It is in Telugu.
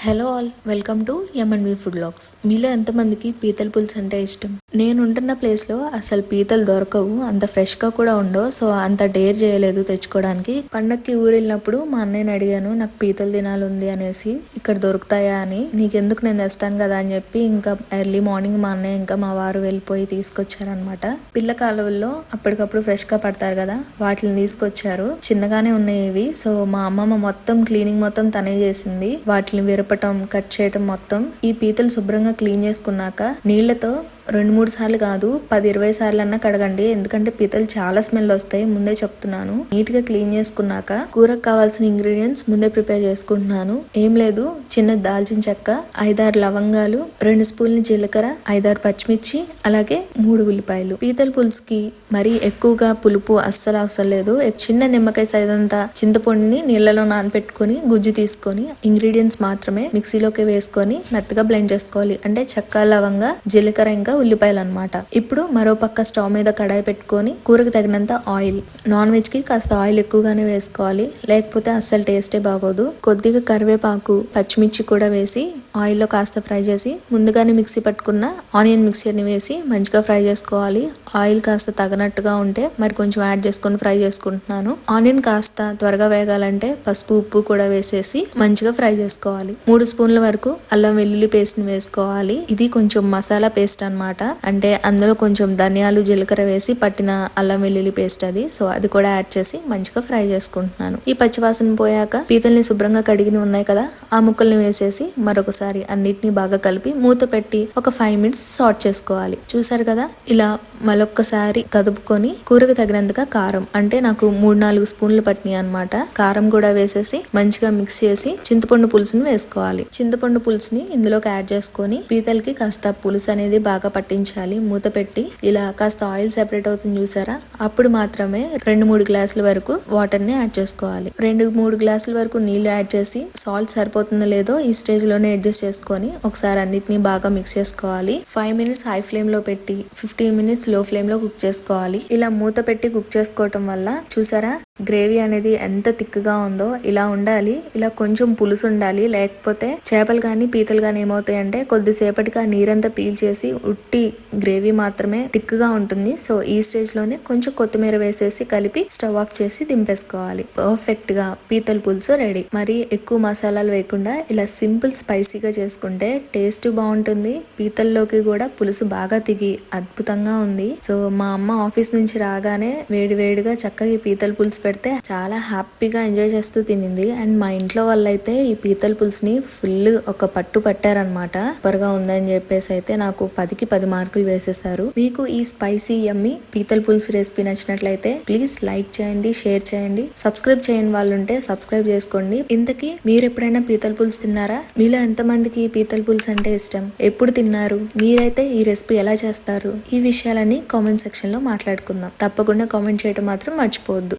Hello all welcome to MNV food vlogs మీలో ఎంతమందికి పీతల పులుసు అంటే ఇష్టం? నేను ఉంటున్న ప్లేస్లో అసలు పీతలు దొరకవు. అంత ఫ్రెష్గా కూడా ఉండవు. సో అంత డేర్ చేయలేదు తెచ్చుకోవడానికి. పండక్కి ఊరు వెళ్ళినప్పుడు మా అన్నయ్యని అడిగాను నాకు పీతలు తినాలి అనేసి. ఇక్కడ దొరుకుతాయా అని. నీకెందుకు? నేను తెస్తాను కదా అని చెప్పి ఇంకా ఎర్లీ మార్నింగ్ మా అన్నయ్య ఇంకా మా వారు వెళ్ళిపోయి తీసుకొచ్చారనమాట పిల్ల కాలువల్లో అప్పటికప్పుడు ఫ్రెష్గా పడతారు కదా వాటిని తీసుకొచ్చారు. చిన్నగానే ఉన్నాయి ఇవి. సో మా అమ్మమ్మ మొత్తం క్లీనింగ్ మొత్తం తనే చేసింది. వాటిని కలపటం కట్ చేయటం మొత్తం ఈ పీతలు శుభ్రంగా క్లీన్ చేసుకున్నాక నీళ్ళతో రెండు మూడు సార్లు కాదు పది ఇరవై సార్లు అన్నా కడగండి. ఎందుకంటే పీతలు చాలా స్మెల్ వస్తాయి. ముందే చెప్తున్నాను. నీట్గా క్లీన్ చేసుకున్నాక కూరకు కావాల్సిన ఇంగ్రీడియంట్స్ ముందే ప్రిపేర్ చేసుకుంటున్నాను. ఏం లేదు చిన్న దాల్చిన చెక్క ఐదారు లవంగాలు రెండు స్పూన్లు జీలకర్ర ఐదారు పచ్చిమిర్చి అలాగే మూడు ఉల్లిపాయలు. పీతల పులుసుకి మరీ ఎక్కువగా పులుపు అస్సలు అవసరం లేదు. చిన్న నిమ్మకాయ సైజ్ అంతా చింతపండుని నీళ్ళలో నానబెట్టుకుని గుజ్జు తీసుకొని ఇంగ్రీడియంట్స్ మాత్రమే మిక్సీలోకి వేసుకొని మెత్తగా బ్లెండ్ చేసుకోవాలి. అంటే చెక్క లవంగా జీలకర్ర ఇంకా ఉల్లిపాయలు అనమాట ఇప్పుడు మరో పక్క స్టవ్ మీద కడాయి పెట్టుకొని కూరకు తగినంత ఆయిల్. నాన్ వెజ్కి కాస్త ఆయిల్ ఎక్కువగానే వేసుకోవాలి. లేకపోతే అస్సలు టేస్టే బాగోదు. కొద్దిగా కరివేపాకు పచ్చిమిర్చి కూడా వేసి ఆయిల్లో కాస్త ఫ్రై చేసి ముందుగానే మిక్సీ పట్టుకున్న ఆనియన్ మిక్సర్ని వేసి మంచిగా ఫ్రై చేసుకోవాలి. ఆయిల్ కాస్త తగినట్టుగా ఉంటే మరి కొంచెం యాడ్ చేసుకొని ఫ్రై చేసుకుంటున్నాను. ఆనియన్ కాస్త త్వరగా వేగాలంటే పసుపు ఉప్పు కూడా వేసేసి మంచిగా ఫ్రై చేసుకోవాలి. మూడు స్పూన్ల వరకు అల్లం వెల్లుల్లి పేస్ట్ని వేసుకోవాలి. ఇది కొంచెం మసాలా పేస్ట్ అనమాట అంటే అందులో కొంచెం ధనియాలు జీలకర్ర వేసి పట్టిన అల్లం వెల్లుల్లి పేస్ట్ అది. సో అది కూడా యాడ్ చేసి మంచిగా ఫ్రై చేసుకుంటున్నాను. ఈ పచ్చివాసన పోయాక పీతల్ని శుభ్రంగా కడిగి ఉన్నాయి కదా ఆ ముక్కల్ని వేసేసి మరొకసారి అన్నిటిని బాగా కలిపి మూత పెట్టి ఒక ఫైవ్ మినిట్స్ సార్ట్ చేసుకోవాలి. చూసారు కదా ఇలా మరొక్కసారి కదుపుకొని కూరకు తగినంతగా కారం అంటే నాకు మూడు నాలుగు స్పూన్లు పట్టినాయి అనమాట కారం కూడా వేసేసి మంచిగా మిక్స్ చేసి చింతపండు పులుసుని వేసుకోవాలి. చింతపండు పులుసుని ఇందులోకి యాడ్ చేసుకొని పీతలకి కాస్త పులుసు అనేది బాగా పట్టించాలి. మూత పెట్టి ఇలా కాస్త ఆయిల్ సెపరేట్ అవుతుంది చూసారా? అప్పుడు మాత్రమే రెండు మూడు గ్లాసుల వరకు వాటర్ని యాడ్ చేసుకోవాలి. రెండు మూడు గ్లాసుల వరకు నీళ్ళు యాడ్ చేసి సాల్ట్ సరిపోతుందో లేదో ఈ స్టేజ్లోనే అడ్జస్ట్ చేసుకొని ఒకసారి అన్నిటిని బాగా మిక్స్ చేసుకోవాలి. ఫైవ్ మినిట్స్ హై ఫ్లేమ్లో పెట్టి ఫిఫ్టీన్ మినిట్స్లో ఫ్లేమ్లో కుక్ చేసుకోవాలి. ఇలా మూత పెట్టి కుక్ చేసుకోవటం వల్ల చూసారా? గ్రేవీ అనేది ఎంత థిక్గా ఉందో ఇలా ఉండాలి. ఇలా కొంచెం పులుసు ఉండాలి. లేకపోతే చేపలు కానీ పీతలు కానీ ఏమవుతాయి అంటే కొద్దిసేపటికి ఆ నీరంతా పీల్చేసి ఉట్టి గ్రేవీ మాత్రమే థిక్గా ఉంటుంది. సో ఈ స్టేజ్లోనే కొంచెం కొత్తిమీర వేసేసి కలిపి స్టవ్ ఆఫ్ చేసి దింపేసుకోవాలి. పర్ఫెక్ట్గా పీతల పులుసు రెడీ. మరి ఎక్కువ మసాలాలు వేయకుండా ఇలా సింపుల్ స్పైసీగా చేసుకుంటే టేస్ట్ బాగుంటుంది. పీతల్లోకి కూడా పులుసు బాగా దిగి అద్భుతంగా ఉంది. సో మా అమ్మ ఆఫీస్ నుంచి రాగానే వేడి వేడిగా చక్కగా పీతల పులుసు పెడితే చాలా హ్యాపీగా ఎంజాయ్ చేస్తూ తినింది. అండ్ మా ఇంట్లో వాళ్ళైతే ఈ పీతల పులుసుని ఫుల్ ఒక పట్టు పట్టారనమాట సూపర్గా ఉందని చెప్పేసి అయితే నాకు పదికి పది మార్కులు వేసేసారు మీకు ఈ స్పైసీ యమ్మి పీతల పులుసు రెసిపీ నచ్చినట్లయితే ప్లీజ్ లైక్ చేయండి షేర్ చేయండి. సబ్స్క్రైబ్ చేయని వాళ్ళు ఉంటే సబ్స్క్రైబ్ చేసుకోండి. ఇంతకీ మీరు ఎప్పుడైనా పీతల పులుసు తిన్నారా? మీలో ఎంతమందికి పీతల పులుసు అంటే ఇష్టం? ఎప్పుడు తిన్నారు? మీరైతే ఈ రెసిపీ ఎలా చేస్తారు? ఈ విషయాలని కామెంట్ సెక్షన్లో మాట్లాడుకుందాం. తప్పకుండా కామెంట్ చేయడం మాత్రం మర్చిపోవద్దు.